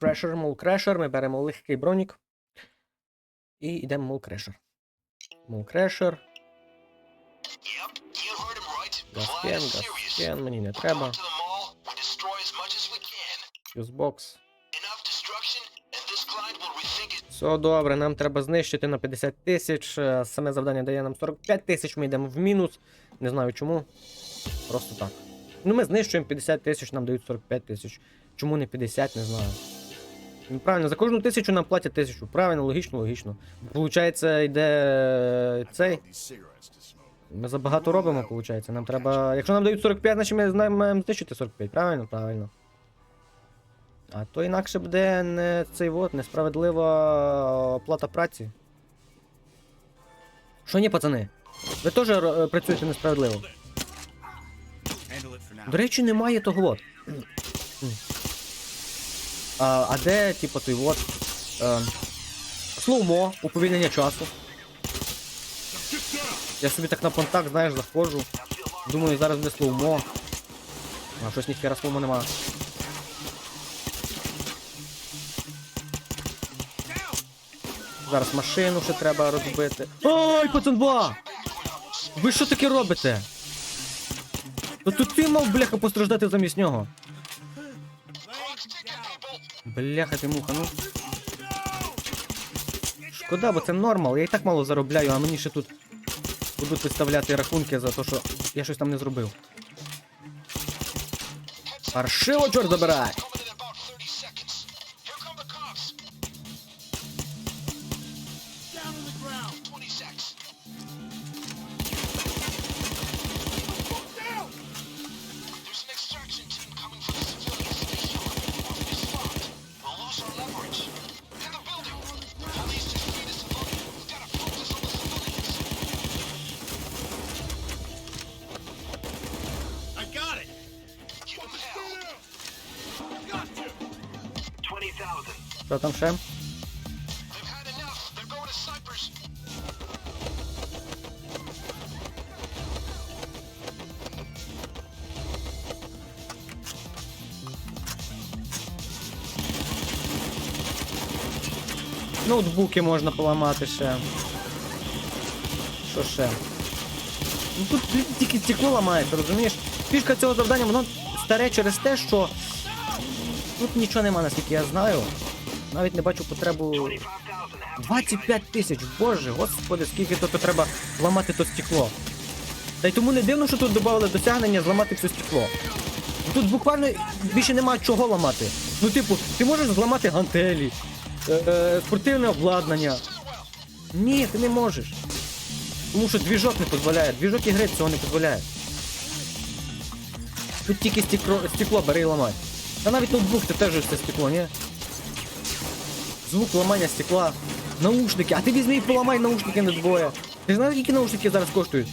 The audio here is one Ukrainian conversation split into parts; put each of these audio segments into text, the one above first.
Крешер, мол крешер, ми беремо легкий бронік. І йдемо мол крешер. Мол крешер. Газкен, газкен, мені не треба. Фьюзбокс. Все добре, нам треба знищити на 50 тисяч. е, Саме завдання дає нам 45 тисяч, ми йдемо в мінус. Не знаю чому. Просто так. Ну, ми знищуємо 50 тисяч, нам дають 45 тисяч. Чому не 50, не знаю. Ну, правильно, за кожну тисячу нам платять тисячу. Правильно, логічно, логічно. Получається, йде е, цей. Ми забагато робимо, виходить. Нам треба. Якщо нам дають 45, значить ми знаємо, маємо знищити 45, правильно? Правильно. А то інакше буде не цей вот, несправедлива оплата праці. Що ні, пацани? Ви теж е, працюєте несправедливо. До речі, немає того. А, де, типу, той от. Е, слоумо, уповільнення часу. Я собі так на понтак, знаєш, заходжу. Думаю, зараз буде слоумо. А щось ніхера слоумо нема. Зараз машину ще треба розбити. Ой, пацанба! Ви що таке робите? Та тут ти мав, бляха, постраждати замість нього. Бляха ти муха, ну. Шкода, бо це нормал, я і так мало заробляю, а мені ще тут будуть виставляти рахунки за те, що я щось там не зробив. Паршиво, чорт забирай! Що там? Ноутбуки можна поламати ще. Що ще? Ну тут тільки стекло ламається, розумієш? Фішка цього завдання, воно старе через те, що тут нічого нема, наскільки я знаю. Навіть не бачу потребу. 25 тисяч, боже, господи, скільки то треба ламати то стекло. Та й тому не дивно, що тут додали досягнення зламати все стекло. Тут буквально більше нема чого ламати. Ну, типу, ти можеш зламати гантелі, е, е, спортивне обладнання. Ні, ти не можеш. Тому що двіжок не дозволяє, двіжок ігри цього не дозволяє. Тут тільки стекло, стекло бери і ламай. Та навіть ноутбук це теж все стекло, ні? Звук ламання стекла. Наушники, а ти візьми і поламай наушники на двоє. Ти знаєш, які наушники зараз коштують?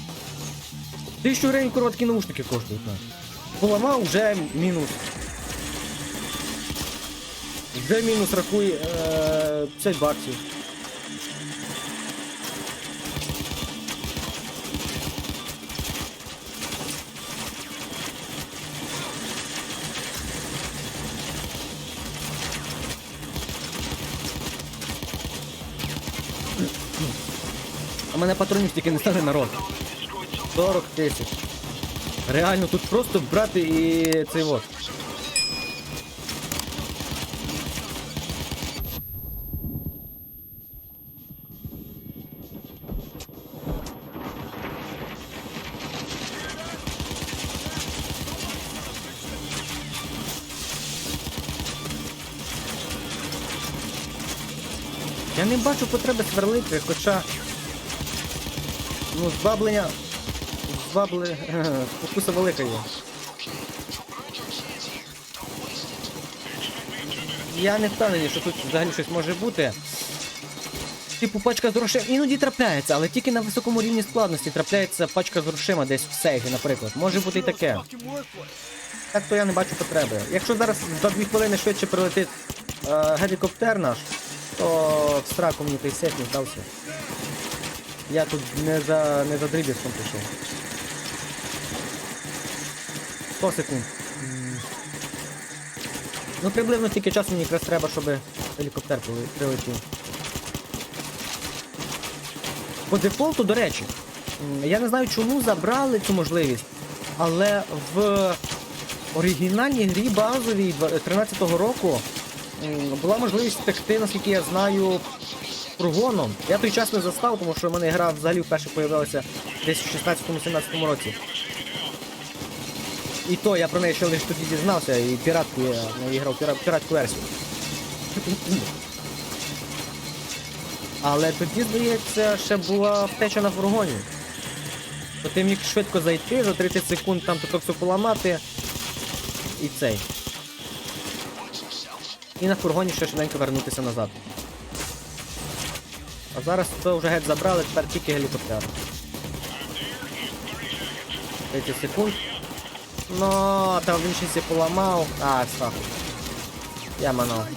Тисячу гривень короткі наушники коштують. Поламав вже мінус. Вже мінус рахуй е, 50 баксів. А мене патронів тільки не стане народ. 40 тисяч. Реально тут просто брати і цей вот. Я не бачу потреби сверлити, хоча. Ну, збаблення. Збабли. Спокуса велика є. Я не впевнений, що тут взагалі щось може бути. Типу пачка з грошима. Іноді трапляється, але тільки на високому рівні складності трапляється пачка з грошима десь в сейфі, наприклад. Може бути і таке. Так то я не бачу потреби. Якщо зараз за дві хвилини швидше прилетить е, гелікоптер наш, то в сраку мені той сейф не здався. Я тут не за не за дріб'язком пішов. 100 секунд. Ну приблизно тільки часу мені якраз треба, щоб гелікоптер прилетів. По дефолту, до речі, я не знаю, чому забрали цю можливість, але в оригінальній грі базовій 13-го року була можливість втекти, наскільки я знаю, фургоном. Я той час не застав, тому що в мене гра взагалі вперше появилася десь у 16-17 році. І то я про неї ще лише тоді дізнався, і піратку я не грав піра- піратську версію. Але тоді, здається, ще була втеча на фургоні. То ти міг швидко зайти, за 30 секунд там тут все поламати. І цей. І на фургоні ще швиденько вернутися назад. А зараз це вже геть забрали, тепер тільки гелікоптер. 30 секунд. Ну, там він щось і поламав. А, стах. Я манав.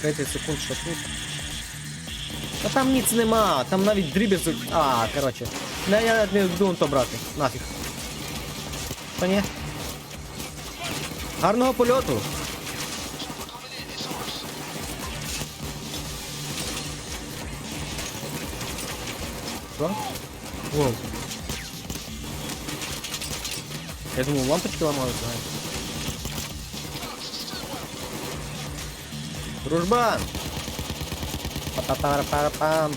Тридцять секунд ще тут. Та там ніц нема, там навіть дрібів. А, коротше. Не, я навіть не буду то брати. Нафіг. Та ні. Гарного польоту. Що? Воу. Я думав, лампочки ламаються. знаєш. Дружбан! Па-па-пара-пара-пам.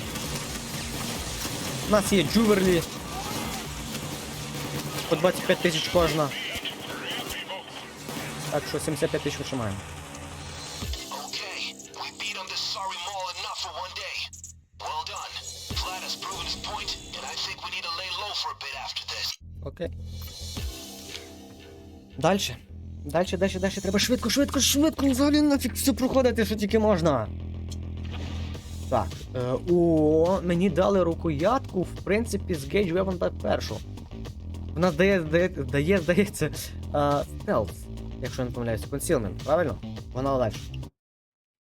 У нас є джуверлі. По 25 тисяч кожна. Так що 75 тисяч ще маємо. Okay, we beat this sorry mall enough for one day. Well done. Vlad has proven his point, and I think we need lay low for a bit after this. Окей. Дальше. Дальше, дальше, дальше. Треба швидко, швидко, швидко. Взагалі нафіг все проходити, що тільки можна. Так. Е, о, мені дали рукоятку, в принципі, з Gage Weapon так першу. Вона дає, дає, дає здається, стелс, якщо не помиляюся, консілмент, правильно? Вона легше.